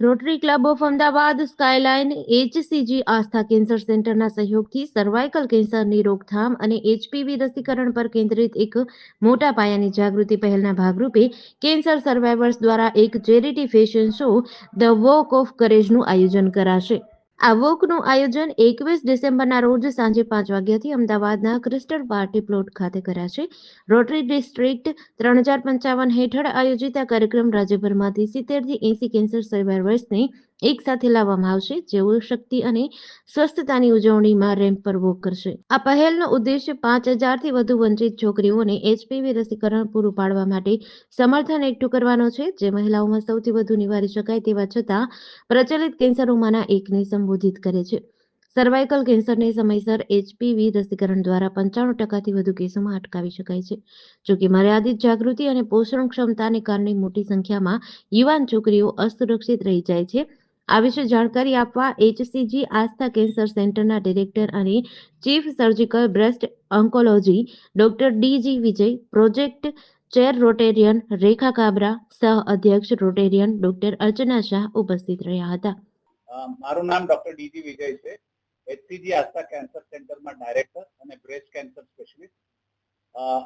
Rotary Club of Ahmedabad, Skyline, HCG Aastha cancer સેન્ટરના સહયોગથી cervical કેન્સરની રોકથામ અને એચપીવી રસીકરણ પર કેન્દ્રિત એક મોટા પાયાની જાગૃતિ પહેલના ભાગરૂપે કેન્સર સર્વાઈવર્સ દ્વારા એક charity fashion show, the walk of કરેજનું આયોજન કરાશે. આ આયોજન એકવીસ ડિસેમ્બરના રોજ સાંજે પાંચ વાગ્યાથી અમદાવાદના ક્રિસ્ટલ પાર્ટી પ્લોટ ખાતે કરાશે. રોટરી ડિસ્ટ્રિક્ટ ત્રણ હજાર પંચાવન હેઠળ આયોજિત આ કાર્યક્રમ રાજ્યભરમાંથી સિત્તેરથી એંસી કેન્સર સર્વાઈવર્સને એક સાથે લાવવામાં આવશે જેઓ શક્તિ અને સ્વસ્થતાની ઉજવણીમાં રેમ્પ પર વોક કરશે. આ પહેલનો ઉદ્દેશ્ય પાંચ હજારથી વધુ વંચિત છોકરીઓને એચપીવી રસીકરણ પૂરું પાડવા માટે સમર્થન એકઠું કરવાનો છે, જે મહિલાઓમાં સૌથી વધુ નિવારી શકાય તેવા છતાં પ્રચલિત કેન્સરોમાંના એકને સંબોધિત કરે છે. સર્વાઇકલ કેન્સરને સમયસર એચપીવી રસીકરણ દ્વારા પંચાણું ટકાથી વધુ કેસોમાં અટકાવી શકાય છે. જોકે મર્યાદિત જાગૃતિ અને પોષણ ક્ષમતાને કારણે મોટી સંખ્યામાં યુવાન છોકરીઓ અસુરક્ષિત રહી જાય છે. આ વિશે જાણકારી આપવા એચસીજી આસ્થા કેન્સર સેન્ટરના ડિરેક્ટર અને chief surgical breast oncology doctor DG Vijay, project chair Rotarian Rekha Kabra સહ અધ્યક્ષ રોટેરિયન ડોક્ટર અર્ચના શાહ ઉપસ્થિત રહ્યા હતા. મારું નામ ડોક્ટર ડીજી વિજય છે. એચસીજી આસ્થા કેન્સર સેન્ટરમાં ડાયરેક્ટર અને બ્રેસ્ટ કેન્સર સ્પેશિયલિસ્ટ.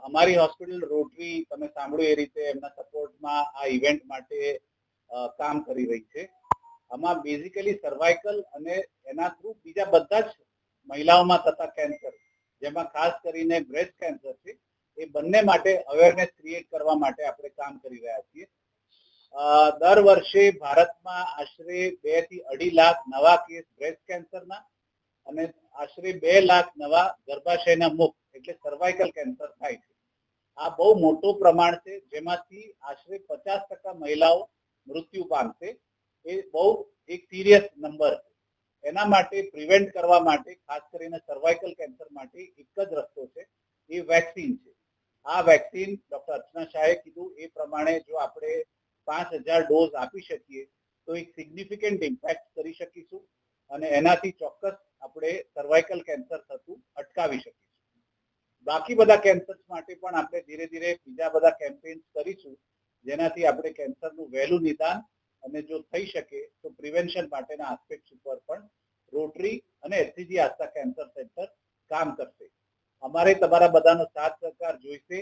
અમારી હોસ્પિટલ રોટરી, તમે સાંભળ્યું એ રીતે એમના સપોર્ટમાં આ ઇવેન્ટ માટે કામ કરી રહી છે. આમાં બેઝિકલી સર્વાઇકલ અને એના થ્રુ બીજા બધા જ મહિલાઓમાં થતા કેન્સર જેમાં ખાસ કરીને બ્રેસ્ટ કેન્સર છે, એ બંને માટે અવેરનેસ ક્રિએટ કરવા માટે આપણે કામ કરી રહ્યા છીએ. દર વર્ષે ભારતમાં આશરે બેથી અઢી લાખ નવા કેસ બ્રેસ્ટ કેન્સરના અને આશરે બે લાખ નવા ગર્ભાશયના મુખ એટલે સર્વાઇકલ કેન્સર થાય છે. આ બહુ મોટું પ્રમાણ છે, જેમાંથી આશરે પચાસ ટકા મહિલાઓ મૃત્યુ પામશે. એ બહુ એક સિરિયસ નંબર છે. એના માટે પ્રિવેન્ટ કરવા માટે, ખાસ કરીને સર્વાઇકલ કેન્સર માટે એક જ રસ્તો છે, એ વેક્સિન છે. આ વેક્સિન ડોક્ટર અર્ચના શાહે કીધું, એ પ્રમાણે જો આપણે પાંચ હજાર ડોઝ આપી શકીએ, તો એક સિગ્નિફિકન્ટ ઇમ્પેક્ટ કરી શકીશું અને એનાથી ચોક્કસ આપણે સર્વાઇકલ કેન્સર થતું અટકાવી શકીશું. બાકી બધા કેન્સર્સ માટે પણ આપણે ધીરે ધીરે બીજા બધા કેમ્પેન્સ કરીશું, જેનાથી આપણે કેન્સરનું વહેલું નિદાન અને જો થઈ શકે તો પ્રિવેન્શન માટેના આસ્પેક્ટ ઉપર પણ રોટરી અને એસસીજી આસ્થા કેન્સર સેન્ટર કામ કરશે. અમારે તમારા બધાનો સાથ સહકાર જોઈશે.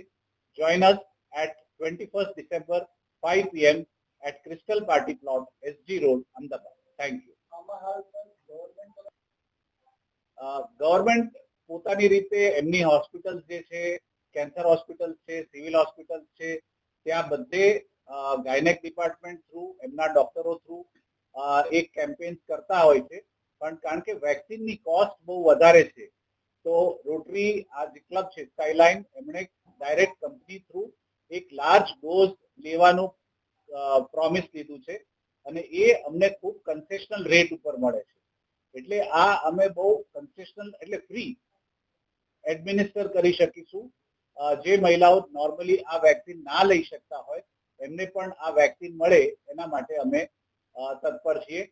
Join us at twenty first December five PM at Crystal Party Plot SG road Ahmedabad thank you government પોતાની રીતે એમની હોસ્પિટલ જે છે કેન્સર હોસ્પિટલ છે સિવિલ હોસ્પિટલ છે ત્યાં બધે ગાયનેક ડિપાર્ટમેન્ટ એમના ડોક્ટરો થ્રુ એક કેમ્પેન્સ કરતા હોય છે. પણ કારણ કે વેક્સિનની કોસ્ટ બહુ વધારે છે, તો રોટરી આ જે ક્લબ છે સ્કાયલાઇન એમણે ડાયરેક્ટ કંપની થ્રુ એક લાર્જ ડોઝ લેવાનું પ્રોમિસ લીધું છે. અને એ અમને ખૂબ કન્સેશનલ રેટ ઉપર મળે છે. એટલે આ અમે બહુ કન્સેશનલ એટલે ફ્રી એડમિનિસ્ટર કરી શકીશું. જે મહિલાઓ નોર્મલી આ વેક્સિન ના લઈ શકતા હોય એમને પણ આ વેક્સિન મળે એના માટે અમે તત્પર છીએ.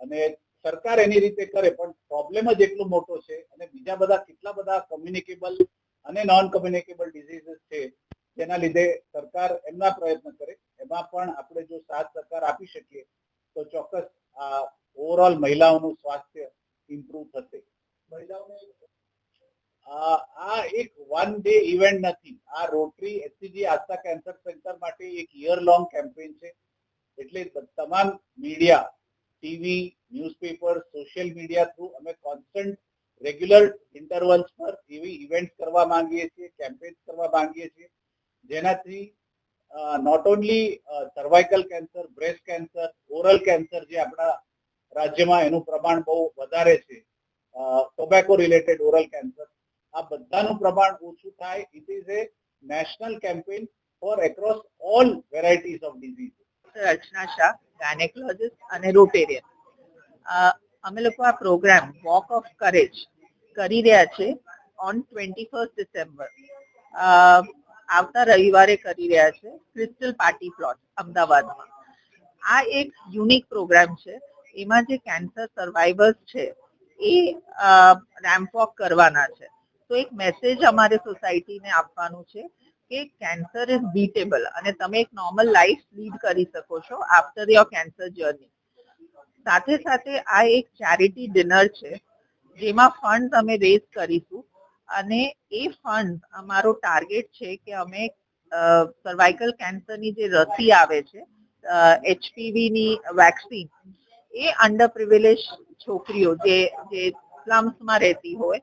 અને સરકાર એની રીતે કરે, પણ પ્રોબ્લેમ જ એટલો મોટો છે અને બીજા બધા કેટલા બધા કમ્યુનિકેબલ અને નોન કમ્યુનિકેબલ ડિઝીઝીસ છે, જેના લીધે સરકાર એમના પ્રયત્ન કરે. એમાં પણ આપણે જો સાથ સરકાર આપી શકીએ, તો ચોક્કસ આ ઓવરઓલ મહિલાઓનું સ્વાસ્થ્ય ઇમ્પ્રુવ થશે. મહિલાઓને આ એક વન ડે ઇવેન્ટ નથી. આ Rotary SCG Aastha cancer centre માટે એક યર લોંગ કેમ્પેન છે. એટલે તમામ media TV newspaper social media through અમે કોન્સ્ટન્ટ રેગ્યુલર ઇન્ટરવલ્સ પર એવી ઇવેન્ટ કરવા માંગીએ છીએ કેમ્પેન કરવા માંગીએ છીએ, જેનાથી not only cervical cancer breast cancer oral cancer જે આપણા રાજ્યમાં એનું પ્રમાણ બહુ વધારે છે ટોબેકો રિલેટેડ ઓરલ કેન્સર આ બધાનું પ્રમાણ ઓછું થાય. It is a national campaign for across all varieties of disease Rachana Shah gynaecologist અને રોટેરિયન અમે લોકો આ પ્રોગ્રામ વોક ઓફ કરેજ કરી રહ્યા છે ઓન ટ્વેન્ટી ફર્સ્ટ ડિસેમ્બર આવતા રવિવારે કરી રહ્યા છે ક્રિસ્ટલ પાર્ટી પ્લોટ અમદાવાદમાં. આ એક યુનિક પ્રોગ્રામ છે. એમાં જે કેન્સર સર્વાઈવર્સ છે, એ રેમ્પ વોક કરવાના છે. તો એક મેસેજ અમારે સોસાયટીને આપવાનું છે કે કેન્સર ઇઝ બીટેબલ અને તમે એક નોર્મલ લાઈફ લીડ કરી શકો છો આફ્ટર યોર કેન્સર જર્ની સાથે સાથે આ એક ચેરિટી ડિનર છે, જેમાં ફંડ અમે રેઝ કરીશું. અને એ ફંડ અમારો ટાર્ગેટ છે કે અમે સર્વાઇકલ કેન્સરની જે રસી આવે છે એચપીવી ની વેક્સિન એ અંડર પ્રિવિલેજ છોકરીઓ જે જે સ્લમ્સમાં રહેતી હોય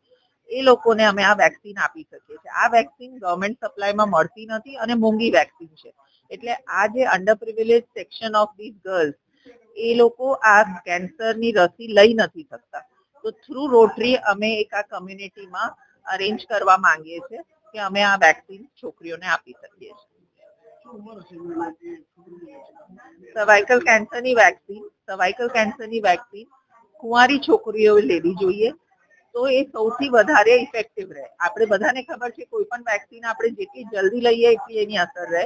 એ લોકોને અમે આ વેક્સિન આપી શકીએ છીએ. આ વેક્સિન ગવર્મેન્ટ સપ્લાયમાં મળતી નથી અને મોંઘી વેક્સિન છે. એટલે આ જે under privilege section of this girls એ લોકો આ કેન્સરની રસી લઈ નથી શકતા. તો થ્રુ રોટરી અમે એક આ કમ્યુનિટીમાં અરેન્જ કરવા માંગીએ છીએ કે અમે આ વેક્સિન છોકરીઓને આપી શકીએ છીએ. સર્વાઇકલ કેન્સરની વેક્સિન સર્વાઇકલ કેન્સરની વેક્સિન કુંવારી છોકરીઓ લેવી જોઈએ. તો એ સૌથી વધારે ઇફેક્ટિવ રહે. આપણે બધાને ખબર છે કોઈ પણ વેક્સિન આપણે જેટલી જલ્દી લઈએ એટલી એની અસર રહે.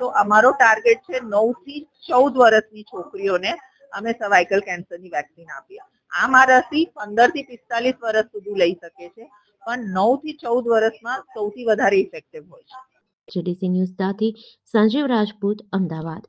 તો અમારો ટાર્ગેટ છે નવથી ચૌદ વર્ષની છોકરીઓને અમે સર્વાઇકલ કેન્સરની વેક્સિન આપીએ. આ રસી પંદરથી પિસ્તાલીસ વર્ષ સુધી લઈ શકે છે, પણ નવથી ચૌદ વર્ષમાં સૌથી વધારે ઇફેક્ટિવ હોય છે. જેડીસી ન્યૂઝ સાથે સંજીવ રાજપૂત, અમદાવાદ.